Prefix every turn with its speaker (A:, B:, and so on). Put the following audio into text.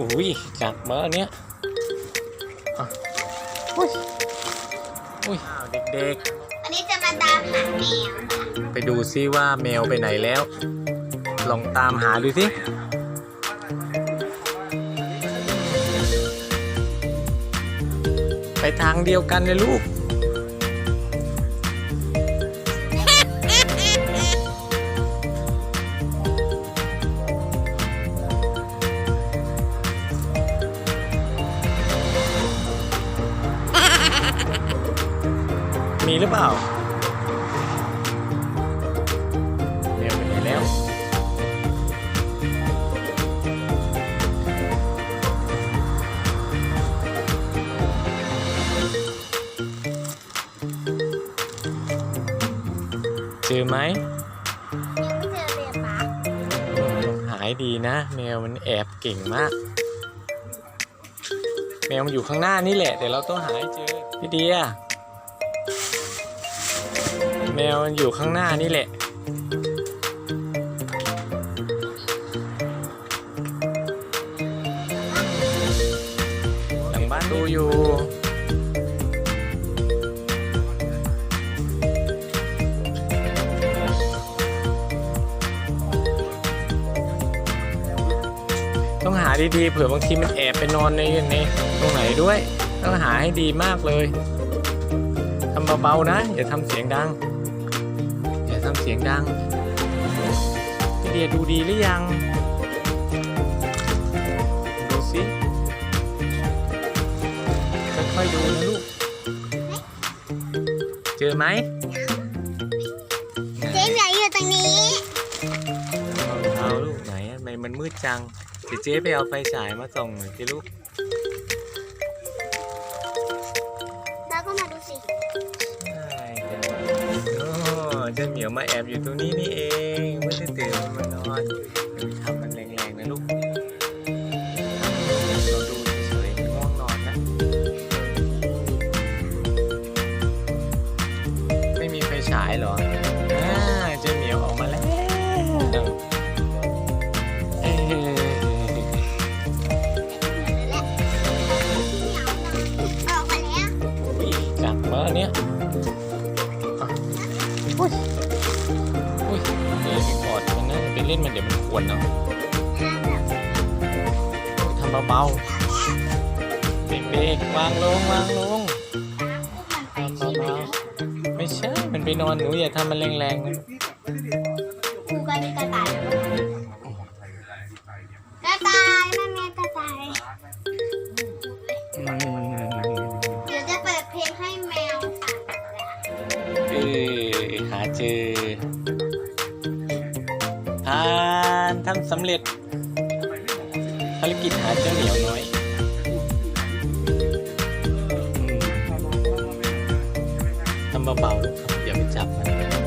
A: อุ้ยจับมาอันเนี้ยอะอุ้ยอุ้ยอ้าวเด็ก
B: อันนี้จะมาตามหาแมวค่ะ
A: ๆไปดูซิว่าแมวไปไหนแล้ว ลองตามหาดูสิไปทางเดียวกันเลยลูก มีหรือเปล่าแมวไปไหนแล้วเจอไหม
B: ยังไม่เจอเลยปะ
A: หายดีนะ แมวมันแอบเก่งมาก แมวมันอยู่ข้างหน้านี่แหละแต่เราต้องหาให้เจอ พี่เดียแมวมันอยู่ข้างหน้านี่แหละ หลังบ้านดูอยู่ ต้องหาดีๆเผื่อบางทีมันแอบไปนอนในในตรงไหนด้วย ต้องหาให้ดีมากเลยทำเบาๆนะ อย่าทำเสียงดัง อย่าทำเสียงดังพี่เดียดูดีหรือยังดูสิค่อยๆดูนะลูก เจอไหม
B: เจ๊เหมียวอยู่ตรงนี้
A: เอาลูกไหนอะทำไมมันมืดจัง เดี๋ยวเจ๊ไปเอาไฟฉายมาส่องหน่อยสิลูก
B: แล้วก็มาดูสิ
A: ใช่จ้ะโอ้เจ้าเหมียวมาแอบอยู่ตรงนี้นี่เองไม่ได้ตื่นมานอนอย่าไปทำมันแรงๆนะลูกเราดูเฉยๆง่วงนอนนะ ไม่มีไฟฉายเหรอ จับมาเนี้ยอะอุ้ยอุ้ยเดี๋ยวไปกอดมันนะไปเล่นมันเดี๋ยวมันขวนเนาะทำเบาๆเบรกๆวางลงวางลงทำเบาๆไม่ใช่ มันไปนอนหนูอย่าทำมันแรงๆนะ
B: ทา
A: นทำสำเร็จ ภารกิจหาเจ้าเหมียวน้อย ทำเบาๆลูกครับอย่าไปจับมัน